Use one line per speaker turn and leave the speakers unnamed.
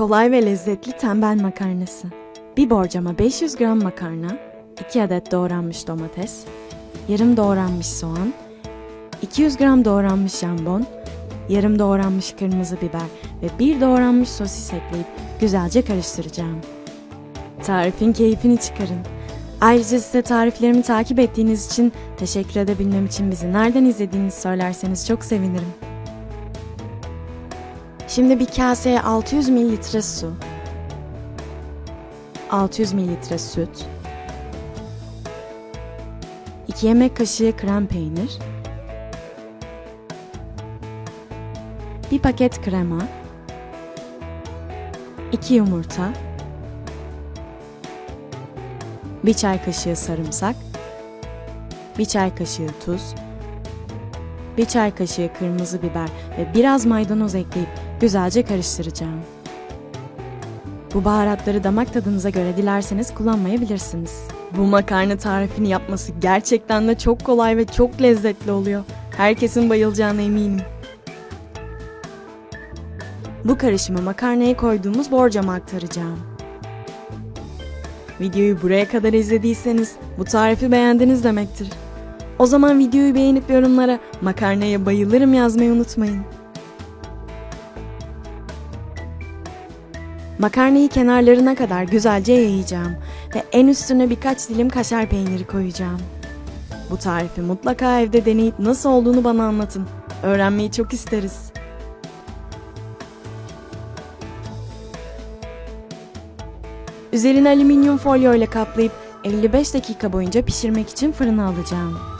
Kolay ve lezzetli tembel makarnası. Bir borcama 500 gram makarna, 2 adet doğranmış domates, yarım doğranmış soğan, 200 gram doğranmış jambon, yarım doğranmış kırmızı biber ve bir doğranmış sosis ekleyip güzelce karıştıracağım. Tarifin keyfini çıkarın. Ayrıca size tariflerimi takip ettiğiniz için teşekkür edebilmem için bizi nereden izlediğinizi söylerseniz çok sevinirim. Şimdi bir kaseye 600 mililitre su, 600 mililitre süt, 2 yemek kaşığı krem peynir, bir paket krema, 2 yumurta, bir çay kaşığı sarımsak, bir çay kaşığı tuz, bir çay kaşığı kırmızı biber ve biraz maydanoz ekleyip güzelce karıştıracağım. Bu baharatları damak tadınıza göre dilerseniz kullanmayabilirsiniz. Bu makarna tarifini yapması gerçekten de çok kolay ve çok lezzetli oluyor. Herkesin bayılacağına eminim. Bu karışımı makarnaya koyduğumuz borcama aktaracağım. Videoyu buraya kadar izlediyseniz bu tarifi beğendiniz demektir. O zaman videoyu beğenip yorumlara makarnaya bayılırım yazmayı unutmayın. Makarnayı kenarlarına kadar güzelce yayacağım ve en üstüne birkaç dilim kaşar peyniri koyacağım. Bu tarifi mutlaka evde deneyip nasıl olduğunu bana anlatın. Öğrenmeyi çok isteriz. Üzerini alüminyum folyo ile kaplayıp 55 dakika boyunca pişirmek için fırına alacağım.